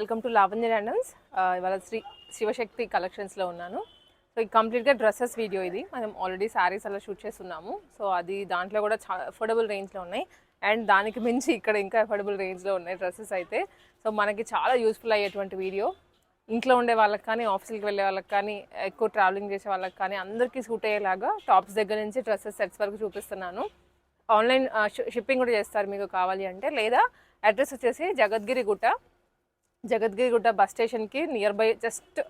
Welcome to Lavanya randoms ఇవాళ శ్రీ శివశక్తి కలెక్షన్స్లో ఉన్నాను. సో ఇది కంప్లీట్గా డ్రెస్సెస్ వీడియో ఇది. మనం ఆల్రెడీ శారీస్ అలా షూట్ చేస్తున్నాము. సో అది దాంట్లో కూడా చాలా అఫోర్డబుల్ రేంజ్లో ఉన్నాయి. అండ్ దానికి మించి ఇక్కడ ఇంకా అఫోర్డబుల్ రేంజ్లో ఉన్నాయి డ్రెస్సెస్ అయితే. సో మనకి చాలా యూస్ఫుల్ అయ్యేటువంటి వీడియో. ఇంట్లో ఉండే వాళ్ళకి కానీ ఆఫీస్కి వెళ్ళే వాళ్ళకి కానీ ఎక్కువ ట్రావెలింగ్ చేసే వాళ్ళకి కానీ అందరికీ సూట్ అయ్యేలాగా టాప్స్ దగ్గర నుంచి డ్రెస్సెస్ సెట్స్ వరకు చూపిస్తున్నాను. ఆన్లైన్ షిప్పింగ్ కూడా చేస్తారు మీకు కావాలి అంటే. లేదా అడ్రస్ వచ్చేసి జగద్గిరి గుట్ట జగద్గిరిగుట్ట బస్ స్టేషన్కి నియర్ బై జస్ట్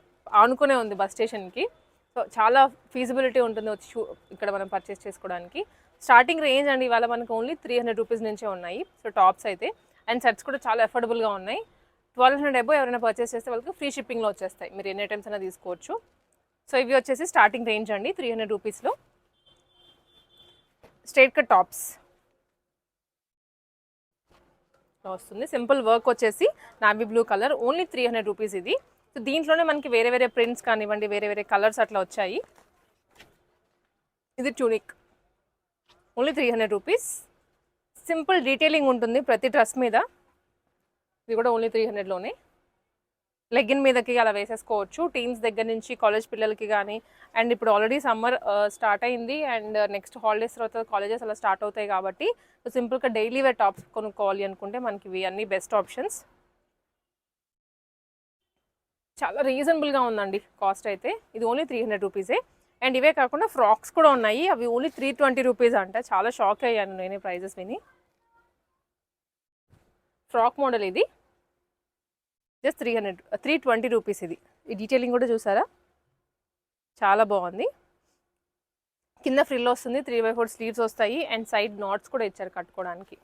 ఆనుకునే ఉంది బస్ స్టేషన్కి. సో చాలా ఫీజిబిలిటీ ఉంటుంది వచ్చి ఇక్కడ మనం పర్చేస్ చేసుకోవడానికి. స్టార్టింగ్ రేంజ్ అండి ఇవాళ మనకు ఓన్లీ త్రీ హండ్రెడ్ రూపీస్ నుంచే ఉన్నాయి. సో టాప్స్ అయితే. అండ్ సెట్స్ కూడా చాలా అఫోర్డబుల్గా ఉన్నాయి. ట్వెల్వ్ హండ్రెడ్ అబో ఎవరైనా పర్చేస్ చేస్తే వాళ్ళకి ఫ్రీ షిప్పింగ్లో వచ్చేస్తాయి. మీరు ఎన్ని ఐటమ్స్ అయినా తీసుకోవచ్చు. సో ఇవి వచ్చేసి స్టార్టింగ్ రేంజ్ అండి త్రీ హండ్రెడ్ రూపీస్లో. Straight cut tops. వస్తుంది. సింపుల్ వర్క్ వచ్చేసి navy blue colour only three hundred rupees ఇది. సో దీంట్లోనే మనకి వేరే వేరే ప్రింట్స్ కానివ్వండి వేరే వేరే కలర్స్ అట్లా వచ్చాయి. ఇది tunic only three hundred rupees simple detailing ఉంటుంది ప్రతి డ్రెస్ మీద. ఇది కూడా ఓన్లీ త్రీ హండ్రెడ్లోనే లెగ్గిన్ మీదకి అలా వేసేసుకోవచ్చు. టీన్స్ దగ్గర నుంచి కాలేజ్ పిల్లలకి కానీ అండ్ ఇప్పుడు ఆల్రెడీ సమ్మర్ స్టార్ట్ అయింది. అండ్ నెక్స్ట్ హాలిడేస్ తర్వాత కాలేజెస్ అలా స్టార్ట్ అవుతాయి కాబట్టి సింపుల్గా డైలీ వేర్ టాప్స్ కొనుక్కోవాలి అనుకుంటే మనకి ఇవి అన్నీ బెస్ట్ ఆప్షన్స్ చాలా రీజనబుల్గా ఉందండి కాస్ట్ అయితే. ఇది ఓన్లీ త్రీ హండ్రెడ్ రూపీసే అండ్ ఇవే కాకుండా ఫ్రాక్స్ కూడా ఉన్నాయి. అవి ఓన్లీ త్రీ ట్వంటీ రూపీస్ అంట. చాలా షాక్ అయ్యాను నేను ప్రైజెస్ విని. ఫ్రాక్ మోడల్ ఇది. Just three hundred three twenty rupees ఇది. ఈ డీటెయిలింగ్ కూడా చూసారా? చాలా బాగుంది. కింద ఫ్రిల్ వస్తుంది త్రీ బై ఫోర్ స్లీవ్స్ వస్తాయి అండ్ సైడ్ నాట్స్ కూడా ఇచ్చారు కట్టుకోవడానికి.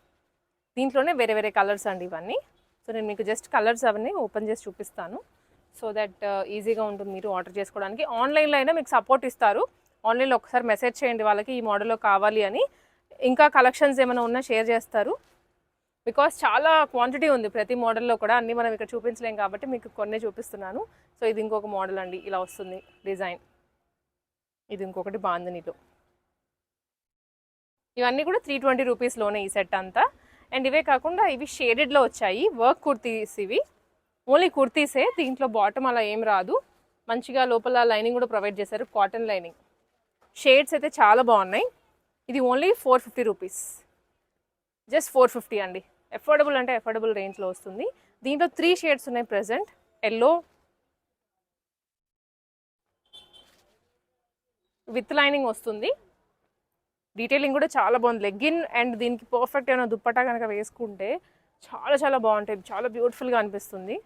దీంట్లోనే వేరే వేరే కలర్స్ అండి ఇవన్నీ. సో నేను మీకు జస్ట్ కలర్స్ అవన్నీ ఓపెన్ చేసి చూపిస్తాను. సో దట్ ఈజీగా ఉంటుంది మీరు ఆర్డర్ చేసుకోవడానికి. ఆన్లైన్లో అయినా మీకు సపోర్ట్ ఇస్తారు. ఆన్లైన్లో ఒకసారి మెసేజ్ చేయండి వాళ్ళకి ఈ మోడల్లో కావాలి అని. ఇంకా కలెక్షన్స్ ఏమైనా ఉన్నా షేర్ చేస్తారు. బికాస్ చాలా క్వాంటిటీ ఉంది. ప్రతి మోడల్లో కూడా అన్నీ మనం ఇక్కడ చూపించలేం కాబట్టి మీకు కొన్ని చూపిస్తున్నాను. సో ఇది ఇంకొక మోడల్ అండి. ఇలా వస్తుంది డిజైన్ ఇది ఇంకొకటి బాందనీలో. ఇవన్నీ కూడా త్రీ ట్వంటీ రూపీస్లోనే ఈ సెట్ అంతా. అండ్ ఇవే కాకుండా ఇవి షేడెడ్లో వచ్చాయి. వర్క్ కుర్తీస్ ఇవి. ఓన్లీ కుర్తీసే దీంట్లో బాటమ్ అలా ఏం రాదు. మంచిగా లోపల లైనింగ్ కూడా ప్రొవైడ్ చేశారు. కాటన్ లైనింగ్ షేడ్స్ అయితే చాలా బాగున్నాయి. ఇది only four fifty rupees just four fifty అండి. అఫోర్డబుల్ అంటే ఎఫోర్డబుల్ రేంజ్లో వస్తుంది. దీంట్లో త్రీ షేడ్స్ ఉన్నాయి ప్రజెంట్ ఎల్లో విత్ లైనింగ్ వస్తుంది. డీటెయిలింగ్ కూడా చాలా బాగుంది. లెగ్గిన్ అండ్ దీనికి పర్ఫెక్ట్ ఏమైనా దుప్పటా కనుక వేసుకుంటే చాలా చాలా బాగుంటాయి. చాలా బ్యూటిఫుల్గా అనిపిస్తుంది.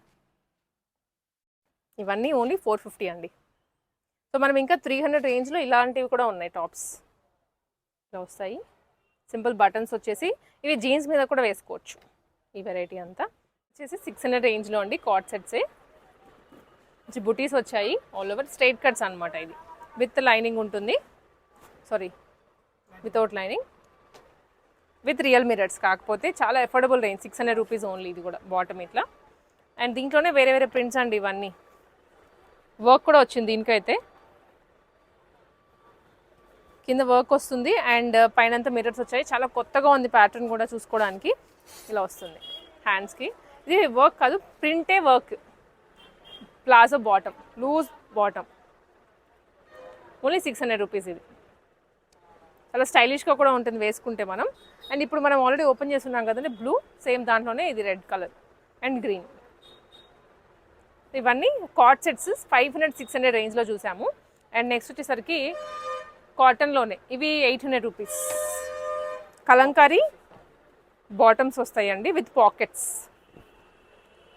ఇవన్నీ ఓన్లీ ఫోర్ ఫిఫ్టీ అండి. సో మనం ఇంకా త్రీ హండ్రెడ్ రేంజ్లో ఇలాంటివి కూడా ఉన్నాయి టాప్స్ ఇలా వస్తాయి. సింపుల్ బటన్స్ వచ్చేసి ఇవి జీన్స్ మీద కూడా వేసుకోవచ్చు. ఈ వెరైటీ అంతా వచ్చేసి సిక్స్ హండ్రెడ్ రేంజ్లో అండి కాట్ సెట్సే బుటీస్ వచ్చాయి. ఆల్ ఓవర్ స్ట్రైట్ కట్స్ అనమాట ఇది. విత్ లైనింగ్ ఉంటుంది. Sorry without lining with real mirrors కాకపోతే చాలా affordable range six hundred rupees only ఇది కూడా బాటమ్ ఇట్లా. అండ్ దీంట్లోనే వేరే వేరే ప్రింట్స్ అండి ఇవన్నీ. వర్క్ కూడా వచ్చింది దీనికైతే. కింద వర్క్ వస్తుంది అండ్ పైనంతా మిర్రర్స్ వచ్చాయి. చాలా కొత్తగా ఉంది ప్యాటర్న్ కూడా చూసుకోవడానికి. ఇలా వస్తుంది. హ్యాండ్స్కి ఇది వర్క్ కాదు ప్రింటే work palazzo bottom loose bottom only six hundred rupees ఇది. చాలా స్టైలిష్గా కూడా ఉంటుంది వేసుకుంటే మనం. అండ్ ఇప్పుడు మనం ఆల్రెడీ ఓపెన్ చేస్తున్నాం కదండి బ్లూ సేమ్ దాంట్లోనే ఇది రెడ్ కలర్ అండ్ గ్రీన్ ఇవన్నీ co-ord sets five hundred six hundred రేంజ్లో చూసాము. అండ్ నెక్స్ట్ వచ్చేసరికి కాటన్లోనే. ఇవి eight hundred rupees. Kalamkari bottoms వస్తాయండి విత్ పాకెట్స్.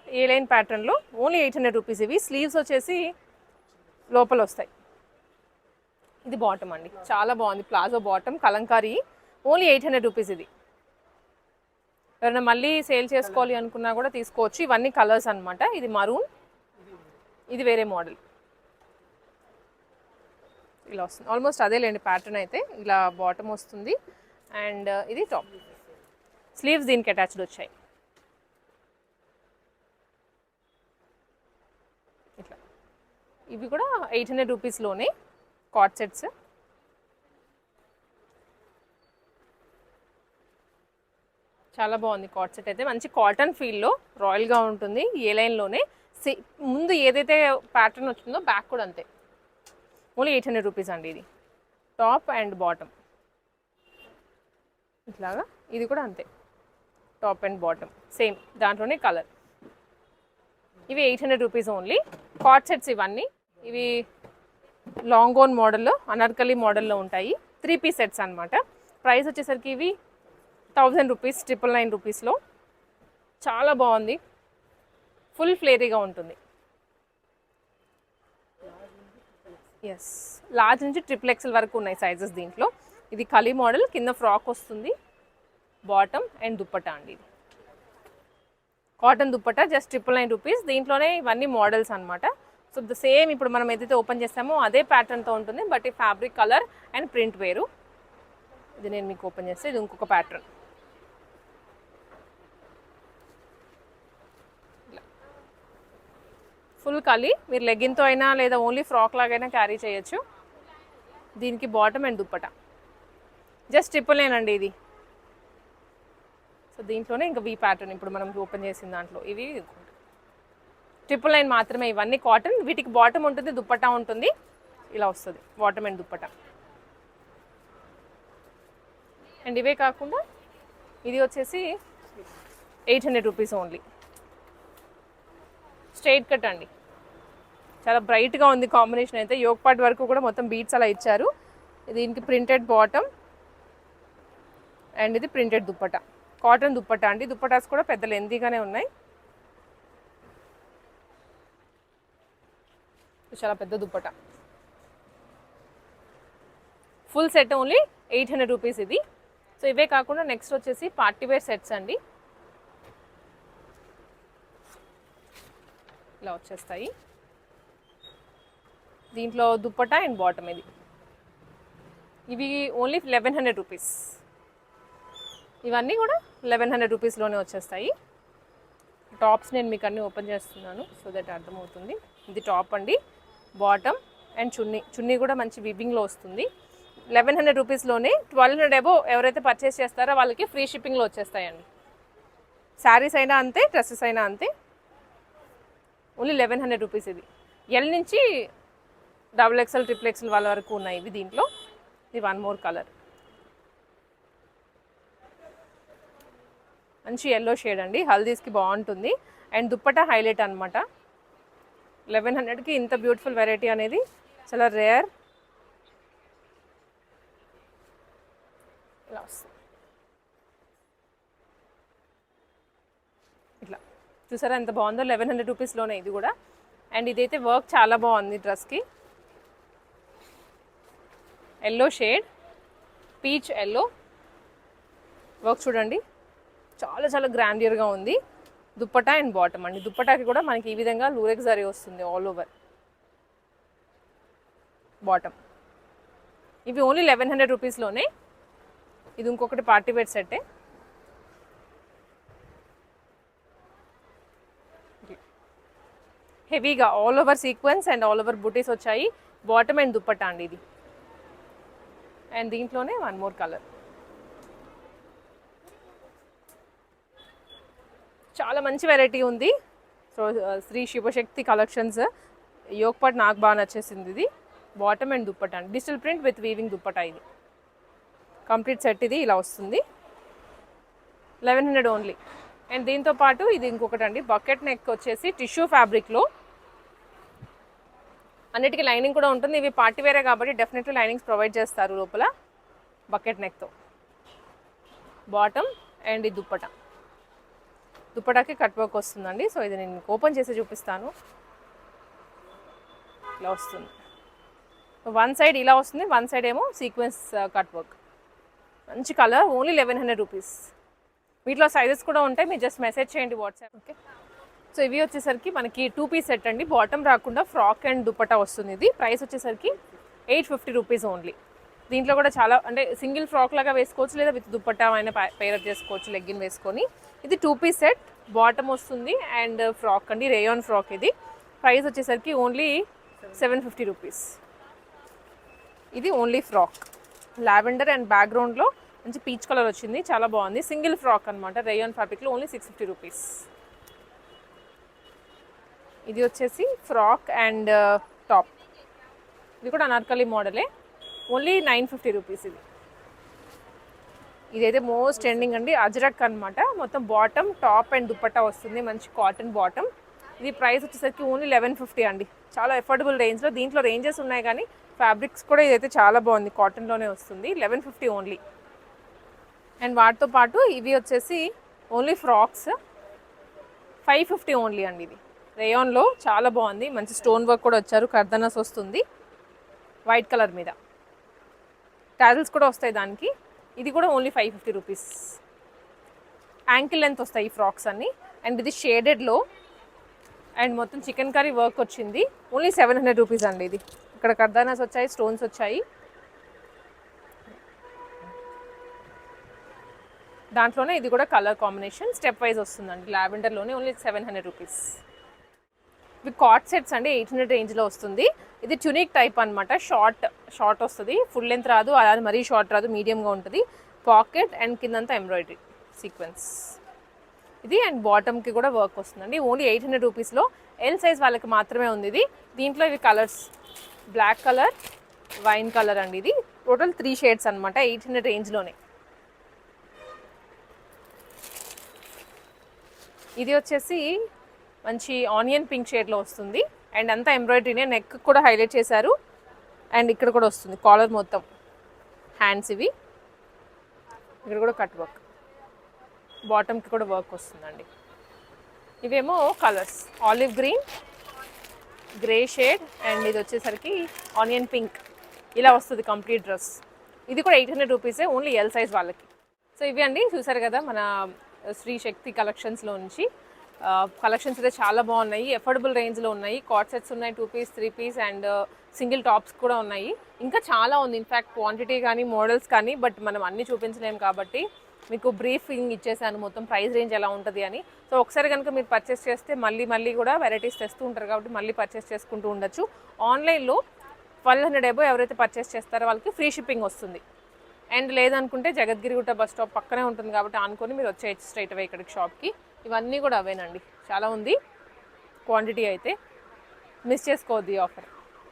ఏ లైన్ ప్యాటర్న్లో? ఓన్లీ ఎయిట్ హండ్రెడ్ రూపీస్ ఇవి. స్లీవ్స్ వచ్చేసి లోపల వస్తాయి. ఇది బాటమ్ అండి. చాలా బాగుంది. Palazzo bottom Kalamkari. Only eight hundred rupees ఇది. ఎవరైనా మళ్ళీ సేల్ చేసుకోవాలి అనుకున్నా కూడా తీసుకోవచ్చు. ఇవన్నీ కలర్స్ అనమాట ఇది మరూన్. ఇది వేరే మోడల్. ఇలా వస్తుంది. ఆల్మోస్ట్ అదేలేండి ప్యాటర్న్ అయితే. ఇలా బాటమ్ వస్తుంది. అండ్ uh, ఇది టాప్ స్లీవ్స్ దీనికి అటాచ్డ్ వచ్చాయి. ఇట్లా. ఇవి కూడా ఎయిట్ హండ్రెడ్ రూపీస్లోనే కాట్ సెట్స్ చాలా బాగుంది కాట్ సెట్ అయితే. మంచి కాటన్ ఫీల్లో రాయల్గా ఉంటుంది. ఏ లైన్లోనే సే ముందు ఏదైతే ప్యాటర్న్ వచ్చిందో బ్యాక్ కూడా అంతే. ఓన్లీ ఎయిట్ హండ్రెడ్ రూపీస్ అండి ఇది. Top and bottom. ఇట్లాగా? ఇది కూడా అంతే. Top and bottom. సేమ్. దాంట్లోనే కలర్. ఇవి eight hundred rupees only. Co-ord sets ఇవన్నీ. ఇవి లాంగ్ ఓన్ మోడల్లో అనార్కలి మోడల్లో ఉంటాయి. త్రీ పీస్ సెట్స్ అనమాట ప్రైస్ వచ్చేసరికి ఇవి థౌజండ్ రూపీస్ ట్రిపుల్ నైన్ రూపీస్లో చాలా బాగుంది. ఫుల్ ఫ్లేరీగా ఉంటుంది. ఎస్ లార్జ్ నుంచి ట్రిపుల్ ఎక్స్ఎల్ వరకు ఉన్నాయి సైజెస్ దీంట్లో. ఇది కలీ మోడల్ కింద ఫ్రాక్ వస్తుంది. బాటమ్ అండ్ దుప్పటా అండి ఇది. Cotton dupatta just triple nine rupees దీంట్లోనే ఇవన్నీ మోడల్స్ అనమాట సో ద సేమ్ ఇప్పుడు మనం ఏదైతే ఓపెన్ చేస్తామో అదే ప్యాటర్న్తో ఉంటుంది బట్ ఈ ఫ్యాబ్రిక్ కలర్ అండ్ ప్రింట్ వేరు. ఇది నేను మీకు ఓపెన్ చేస్తే ఇది ఇంకొక ప్యాటర్న్ ఫుల్ కలి మీరు లెగ్గిన్తో అయినా లేదా ఓన్లీ ఫ్రాక్ లాగైనా క్యారీ చేయొచ్చు. దీనికి bottom and dupatta. Just triple అండి ఇది. సో దీంట్లోనే ఇంకా వీ ప్యాటర్న్ ఇప్పుడు మనం ఓపెన్ చేసిన దాంట్లో ఇవి ట్రిపుల్ నైన్ మాత్రమే ఇవన్నీ కాటన్ వీటికి బాటమ్ ఉంటుంది దుప్పటా ఉంటుంది. ఇలా వస్తుంది బాటమ్ అండ్ దుప్పట. అండ్ ఇవే కాకుండా ఇది వచ్చేసి eight hundred rupees only straight cut అండి. చాలా బ్రైట్గా ఉంది కాంబినేషన్ అయితే. యోగ్ పార్ట్ వరకు కూడా మొత్తం బీట్స్ అలా ఇచ్చారు. దీనికి ప్రింటెడ్ బాటమ్ అండ్ ఇది ప్రింటెడ్ దుప్పట. కాటన్ దుప్పట అండి. దుప్పటాస్ కూడా పెద్ద లెందీగానే ఉన్నాయి. చాలా పెద్ద dupatta. Full set only eight hundred rupees ఇది. సో ఇవే కాకుండా నెక్స్ట్ వచ్చేసి పార్టీ వేర్ సెట్స్ అండి. ఇలా వచ్చేస్తాయి. దీంట్లో దుప్పటా అండ్ బాటమ్ ఇది. ఇవి ఓన్లీ లెవెన్ హండ్రెడ్ రూపీస్ ఇవన్నీ కూడా లెవెన్ హండ్రెడ్ రూపీస్లోనే వచ్చేస్తాయి. టాప్స్ నేను మీకు అన్నీ ఓపెన్ చేస్తున్నాను సో దట్ అర్థమవుతుంది. ఇది టాప్ అండి బాటమ్ అండ్ చున్నీ. చున్నీ కూడా మంచి విబ్బింగ్లో వస్తుంది. లెవెన్ హండ్రెడ్ రూపీస్లోనే ట్వెల్వ్ హండ్రెడ్ ఎబో ఎవరైతే పర్చేస్ చేస్తారో వాళ్ళకి ఫ్రీ షిప్పింగ్లో వచ్చేస్తాయండి. శారీస్ అయినా అంతే డ్రెస్సెస్ అయినా అంతే. ఓన్లీ లెవెన్ హండ్రెడ్ రూపీస్ ఇది. ఎల్ నుంచి double X L triple X L వాళ్ళ వరకు ఉన్నాయి ఇవి దీంట్లో. ఇది వన్ మోర్ కలర్. మంచి ఎల్లో షేడ్ అండి. హల్దీస్కి బాగుంటుంది. అండ్ దుప్పట హైలైట్ అనమాట లెవెన్ హండ్రెడ్కి ఇంత బ్యూటిఫుల్ వెరైటీ అనేది చాలా రేర్. ఇలా వస్తుంది. ఇట్లా. చూసారా ఎంత బాగుందో? లెవెన్ హండ్రెడ్ రూపీస్లోనే ఇది కూడా. అండ్ ఇదైతే వర్క్ చాలా బాగుంది డ్రెస్కి. Yellow shade peach yellow work చూడండి. చాలా చాలా గ్రాండియర్గా ఉంది. దుప్పటా అండ్ బాటమ్ అండి. దుప్పటాకి కూడా మనకి ఈ విధంగా లూరెక్ జరీ వస్తుంది ఆల్ ఓవర్ బాటమ్ ఇవి ఓన్లీ లెవెన్ హండ్రెడ్ రూపీస్లోనే ఇది ఇంకొకటి పార్టీ వేర్ సెట్టే హెవీగా all over sequence and all over butis వచ్చాయి. బాటమ్ అండ్ దుప్పటా అండి ఇది. అండ్ దీంట్లోనే వన్ మోర్ కలర్. చాలా మంచి వెరైటీ ఉంది. So uh, Shri Shivashakti collections యోగపాట్ నాకు బాగా నచ్చేసింది ఇది. బాటమ్ అండ్ దుప్పట అండి digital print with weaving dupatta ఇది. కంప్లీట్ సెట్ ఇది ఇలా వస్తుంది. లెవెన్ హండ్రెడ్ ఓన్లీ అండ్ దీంతో పాటు ఇది ఇంకొకటి అండి బకెట్ నెక్ వచ్చేసి టిష్యూ ఫ్యాబ్రిక్లో అన్నిటికీ లైనింగ్ కూడా ఉంటుంది. ఇవి పార్టీ వేరే కాబట్టి డెఫినెట్లీ లైనింగ్స్ ప్రొవైడ్ చేస్తారు లోపల బకెట్ నెక్తో బాటమ్ అండ్ ఈ దుప్పట. దుప్పటాకి కట్ వర్క్ వస్తుందండి. సో ఇది నేను ఓపెన్ చేసి చూపిస్తాను. ఇలా వస్తుంది. వన్ సైడ్ ఇలా వస్తుంది. వన్ సైడ్ ఏమో సీక్వెన్స్ కట్ వర్క్. మంచి colour only eleven hundred rupees. వీటిలో సైజెస్ కూడా ఉంటాయి. మీరు జస్ట్ మెసేజ్ చేయండి వాట్సాప్. ఓకే. సో ఇవి వచ్చేసరికి మనకి టూ పీస్ సెట్ అండి. బాటమ్ రాకుండా ఫ్రాక్ అండ్ దుపట్టా వస్తుంది ఇది. ప్రైస్ వచ్చేసరికి ఎయిట్ ఫిఫ్టీ రూపీస్ ఓన్లీ. దీంట్లో కూడా చాలా అంటే సింగిల్ ఫ్రాక్ లాగా వేసుకోవచ్చు లేదా విత్ దుపట్టా అయినా పేరప్ చేసుకోవచ్చు లెగ్గిన్ వేసుకొని. ఇది టూ పీస్ సెట్ బాటమ్ వస్తుంది అండ్ ఫ్రాక్ అండి రేయాన్ ఫ్రాక్ ఇది. ప్రైస్ వచ్చేసరికి ఓన్లీ సెవెన్ ఫిఫ్టీ రూపీస్. ఇది ఓన్లీ ఫ్రాక్. లావెండర్ అండ్ బ్యాక్గ్రౌండ్లో మంచి పీచ్ కలర్ వచ్చింది చాలా బాగుంది. సింగిల్ ఫ్రాక్ అనమాట రేయాన్ ఫ్యాబ్రిక్లో ఓన్లీ సిక్స్ ఫిఫ్టీ రూపీస్. ఇది వచ్చేసి ఫ్రాక్ అండ్ టాప్. ఇది కూడా అనార్కలి మోడలే. ఓన్లీ నైన్ ఫిఫ్టీ రూపీస్ ఇది. ఇదైతే మోస్ట్ ట్రెండింగ్ అండి. అజరక్ అన్నమాట. మొత్తం బాటమ్ టాప్ అండ్ దుప్పట్టా వస్తుంది. మంచి కాటన్ బాటమ్. ఇది ప్రైస్ వచ్చేసరికి ఓన్లీ లెవెన్ ఫిఫ్టీ అండి. చాలా ఎఫోర్డబుల్ రేంజ్లో దీంట్లో రేంజెస్ ఉన్నాయి కానీ ఫ్యాబ్రిక్స్ కూడా ఇదైతే చాలా బాగుంది. కాటన్లోనే వస్తుంది. Eleven fifty only. అండ్ వాటితో పాటు ఇవి వచ్చేసి only frocks. Five fifty only అండి ఇది. రేయాన్లో చాలా బాగుంది. మంచి స్టోన్ వర్క్ కూడా వచ్చారు. కర్దనస్ వస్తుంది. వైట్ కలర్ మీద. టాజిల్స్ కూడా వస్తాయి దానికి. ఇది కూడా only five fifty rupees. Ankle length వస్తాయి ఈ ఫ్రాక్స్ అన్ని. అండ్ ఇది షేడెడ్లో. అండ్ మొత్తం చికెన్ కర్రీ వర్క్ వచ్చింది. ఓన్లీ సెవెన్ హండ్రెడ్ రూపీస్ అండి ఇది. ఇక్కడ కర్దానాస్ వచ్చాయి స్టోన్స్ వచ్చాయి. దాంట్లోనే ఇది కూడా కలర్ కాంబినేషన్. స్టెప్ వైజ్ వస్తుందండి. లావెండర్లోనే ఓన్లీ సెవెన్ హండ్రెడ్ రూపీస్. ఇవి కాట్ సెట్స్ అండి ఎయిట్ హండ్రెడ్ రేంజ్లో వస్తుంది. ఇది ట్యూనిక్ టైప్ అనమాట షార్ట్ షార్ట్ వస్తుంది. ఫుల్ లెంత్ రాదు. అలా మరీ షార్ట్ రాదు. మీడియంగా ఉంటుంది. పాకెట్ అండ్ కిందంతా ఎంబ్రాయిడరీ సీక్వెన్స్. ఇది అండ్ బాటమ్కి కూడా వర్క్ వస్తుందండి. ఓన్లీ ఎయిట్ హండ్రెడ్ రూపీస్లో. ఎల్ సైజ్ వాళ్ళకి మాత్రమే ఉంది ఇది. దీంట్లో ఇవి colours. Black colour wine colour అండి ఇది. టోటల్ త్రీ షేడ్స్ అనమాట ఎయిట్ హండ్రెడ్ రేంజ్లోనే. ఇది వచ్చేసి మంచి ఆనియన్ పింక్ షేడ్లో వస్తుంది. అండ్ అంతా ఎంబ్రాయిడరీనే నెక్ కూడా హైలైట్ చేశారు. అండ్ ఇక్కడ కూడా వస్తుంది కాలర్ మొత్తం. హ్యాండ్స్ ఇవి. ఇక్కడ కూడా కట్ వర్క్ బాటమ్కి కూడా వర్క్ వస్తుందండి. ఇవేమో colours olive green grey shade and ఇది వచ్చేసరికి ఆనియన్ పింక్ ఇలా వస్తుంది కంప్లీట్ డ్రెస్ ఇది కూడా ఎయిట్ హండ్రెడ్ రూపీసే ఓన్లీ ఎల్ సైజ్ వాళ్ళకి. సో ఇవి అండి చూసారు కదా మన శ్రీ శక్తి కలెక్షన్స్లో నుంచి. కలెక్షన్స్ అయితే చాలా బాగున్నాయి. ఎఫోర్డబుల్ రేంజ్లో ఉన్నాయి. కాట్ సెట్స్ ఉన్నాయి two piece three piece and single tops కూడా ఉన్నాయి. ఇంకా చాలా ఉంది. ఇన్ఫ్యాక్ట్ క్వాంటిటీ కానీ మోడల్స్ కానీ బట్ మనం అన్ని చూపించలేము కాబట్టి మీకు బ్రీఫింగ్ ఇచ్చేసాను. మొత్తం ప్రైస్ రేంజ్ ఎలా ఉంటుంది అని. సో ఒకసారి కనుక మీరు పర్చేస్ చేస్తే మళ్ళీ మళ్ళీ కూడా వెరైటీస్ తెస్తూ ఉంటారు కాబట్టి మళ్ళీ పర్చేస్ చేసుకుంటూ ఉండొచ్చు. ఆన్లైన్లో ట్వెల్వ్ హండ్రెడ్ ఎబో ఎవరైతే పర్చేస్ చేస్తారో వాళ్ళకి ఫ్రీ షిప్పింగ్ వస్తుంది. అండ్ లేదనుకుంటే జగద్గిరిగుట్ట బస్ స్టాప్ పక్కనే ఉంటుంది కాబట్టి అనుకొని మీరు వచ్చేయచ్చు స్ట్రైట్ అవే ఇక్కడికి షాప్కి ఇవన్నీ కూడా అవేనండి. చాలా ఉంది. క్వాంటిటీ అయితే మిస్ చేసుకోవద్దు ఈ ఆఫర్.